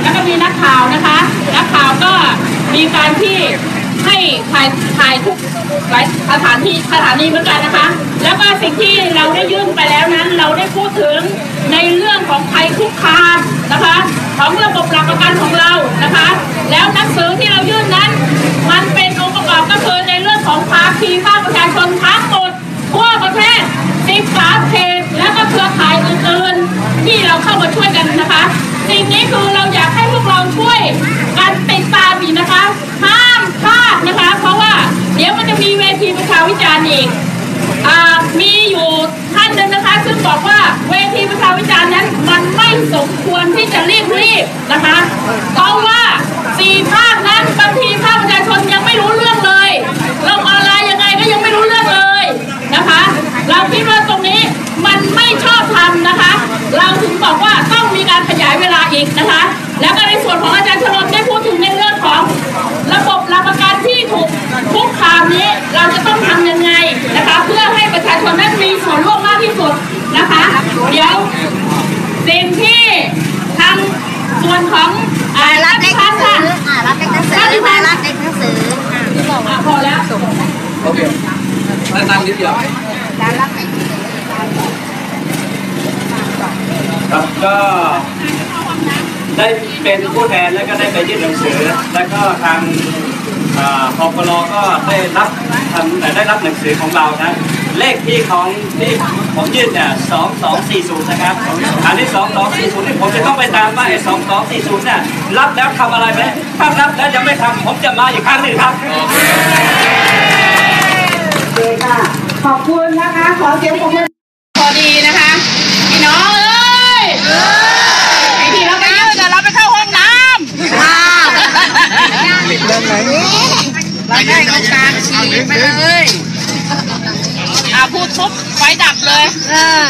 แล้วก็มีนักข่าวนะคะ นักข่าวก็มีการที่ให้ถ่ายถ่ายทุกหลายสถานที่สถานีเหมือนกันนะคะ แล้วก็สิ่งที่เราได้ยื่นไปแล้วนั้น เราได้พูดถึงในเรื่องของภัยคุกคามาวิจารณ์อีกอมีอยู่ท่านหนึ่งนะคะ ซึ่งบอกว่าเวทีประชาวิจารณ์นั้น มันไม่สมควรที่จะรีบรีบนะคะเพราะว่าสี่ภาคนั้นบางทีภาคประชาชนยังไม่รู้เรื่องเลยลงออนไลน์ยังไงก็ยังไม่รู้เรื่องเลยนะคะ เราคิดว่าตรงนี้มันไม่ชอบทำนะคะ เราถึงบอกว่าต้องมีการขยายเวลาอีกนะคะ แล้วก็ในส่วนของ เดี๋ยวสิ่งที่ทางส่วนของอ่ารัรับเล็กหนังสืออ่ารับเล็กหนังสือมารับเล็กหนังสืออะพอแล้วโอเคนั่งนิดเดียวร้านรับเล็กครับก็ได้เป็นผู้แทนแล้วก็ได้ไปยื่นหนังสือ แล้วก็ทางอ่าพปลก็ได้รับทำได้รับหนังสือของเรานะ เลขที่ของที่ผมยื่นเนี่ยสองสองสี่ศูนย์นะครับ อันที่สองสองสี่ศูนย์นี่ผมจะต้องไปตามว่าไอ้สองสองสี่ศูนย์เนี่ยรับแล้วทำอะไรไหมถ้ารับแล้วยังไม่ทำผมจะมาอีกครั้งหนึ่งครับโอเคค่ะ ขอบคุณนะคะ ขอเสียงปรบมือพอดีนะคะพี่น้องเอ้ยไอ้ที่เราไปยืดแต่เราไปเข้าห้องน้ำว้าวเราได้ตรงกลางฉีกไปเลย อ่าพูดปุ๊บไฟดับเลยเออ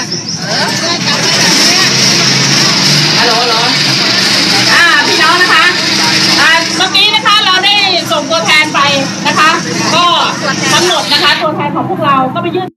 ฮัลโหลฮัลโหลอ่าพี่น้องนะคะอ่าเมื่อกี้นะคะเราได้ส่งตัวแทนไปนะคะ ก็ทั้งหมดนะคะตัวแทนของพวกเราก็ไปยื่น